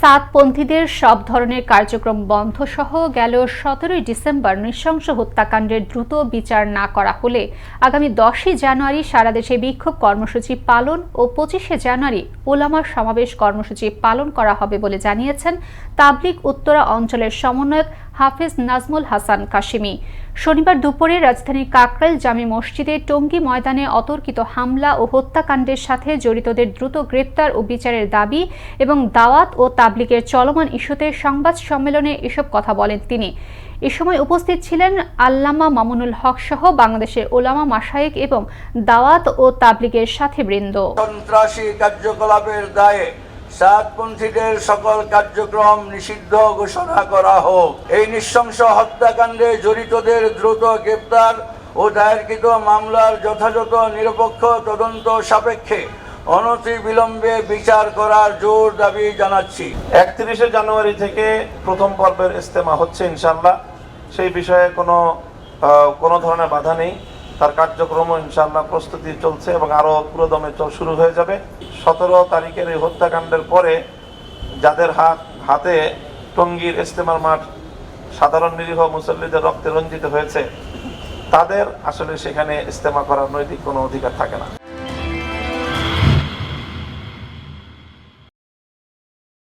সাতপন্থীদের সব ধরনের কার্যক্রম বন্ধ সহ গেল সতেরোই ডিসেম্বর নৃশংস হত্যাকাণ্ডের দ্রুত বিচার না করা হলে আগামী দশই জানুয়ারি সারা দেশে বিক্ষোভ কর্মসূচি পালন ও পঁচিশে জানুয়ারি ওলামার সমাবেশ কর্মসূচি পালন করা হবে বলে জানিয়েছেন তাবলিক উত্তরা অঞ্চলের সমন্বয়ক হাফিজ নাজমুল হাসান কাশিমি। শনিবার দুপুরে রাজধানীর কাকরাইল জামি মসজিদে টঙ্গী ময়দানে অতর্কিত হামলা ও হত্যাকাণ্ডের সাথে জড়িতদের দ্রুত গ্রেপ্তার ও বিচারের দাবি এবং দাওয়াত ও তাবলিগের চলমান ইস্যুতে সংবাদ সম্মেলনে এসব কথা বলেন তিনি। এ সময় উপস্থিত ছিলেন আল্লামা মামুনুল হক সহ বাংলাদেশের ওলামা মাসায়েক এবং দাওয়াত ও তাবলিগের সাথে বৃন্দ সন্ত্রাসী কার্যকলাপের দায়ে সাতপন্থীদের সকল কার্যক্রম নিষিদ্ধ ঘোষণা করা হোক। এই নৃশংস হত্যাকাণ্ডে জড়িতদের দ্রুত গ্রেপ্তার ও দায়েরকৃত মামলার যথাযথ নিরপেক্ষ তদন্ত সাপেক্ষে অনতি বিলম্বে বিচার করার জোর দাবি জানাচ্ছি। একত্রিশে জানুয়ারি থেকে প্রথম পর্বের ইস্তেমা হচ্ছে ইনশাল্লাহ সেই বিষয়ে কোনো কোনো ধরনের বাধা নেই। তার কার্যক্রম ইনশাল্লাহ প্রস্তুতি চলছে এবং আরও পুরোদমে শুরু হয়ে যাবে। সতেরো তারিখের এই হত্যাকাণ্ডের পরে যাদের হাত, হাতে টঙ্গীর ইস্তেমার মাঠ সাধারণ নিরীহ মুসল্লিদের রক্তে রঞ্জিত হয়েছে, তাদের আসলে সেখানে ইস্তেমা করার নৈতিক কোনো অধিকার থাকে না।